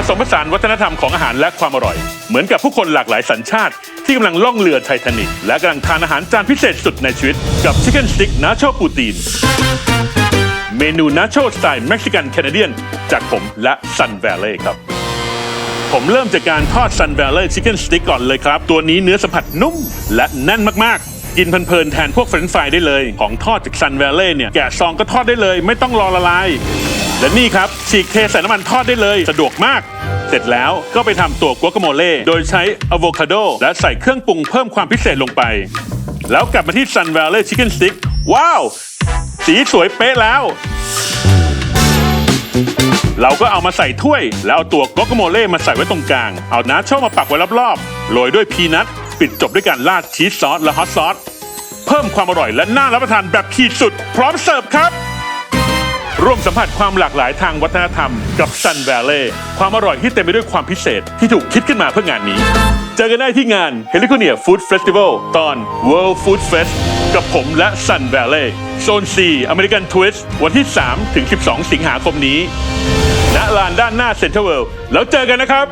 ผสมผสานวัฒนธรรมของอาหารและความอร่อย เหมือนกับผู้คนหลากหลายสัญชาติ ที่กำลังล่องเรือไททานิกและกำลังทานอาหารจานพิเศษสุดในชีวิต กับชิคเก้นสติ๊กนาโชปูตีน เมนูนาโชสไตล์เม็กซิกันแคนาเดียน จากผมและซัน v วลเล่ครับ ผมเริ่มจากการทอดซัน v วลเล่ชิคเก้นสติ๊กก่อนเลยครับ ตัวนี้เนื้อสัมผัสนุ่มและแน่นมากๆกินเพลินๆแทนพวกเฟรนช์ฟรายได้เลย ของทอดจากซัน v วลเล่เนี่ย แกะซองก็ทอดได้เลย ไม่ต้องรอละลาย และนี่ครับ ฉีกเทใส่น้ำมันทอดได้เลย สะดวกมาก เสร็จแล้วก็ไปทำตัวกัวกาโมเล่โดยใช้อะโวคาโดและใส่เครื่องปรุงเพิ่มความพิเศษลงไป แล้วกลับมาที่ซัน v วลเล่ชิคเก้นสติ๊กว้าว สีสวยเป๊ะแล้ว เราก็เอามาใส่ถ้วย แล้วเอาตัวก๊อกโมเล่มาใส่ไว้ตรงกลาง เอานาโชมาปักไว้รอบๆโรยด้วยพีนัทปิดจบด้วยการราดชีสซอสและฮอตซอสเพิ่มความอร่อยและน่ารับประทานแบบขีดสุด พร้อมเสิร์ฟครับ ร่วมสัมผัสความหลากหลายทางวัฒนธรรมกับ Sun Valley ความอร่อยที่เต็มไปด้วยความพิเศษที่ถูกคิดขึ้นมาเพื่องานนี้ เจอกันได้ที่งาน h e l i c o n i a Food Festival ตอน World Food Fest กับผมและ Sun Valley โซน4 American Twist วันที่ 3 ถึง 12 สิงหาคมนี้ ณลานด้านหน้า Central World แล้วเจอกันนะครับ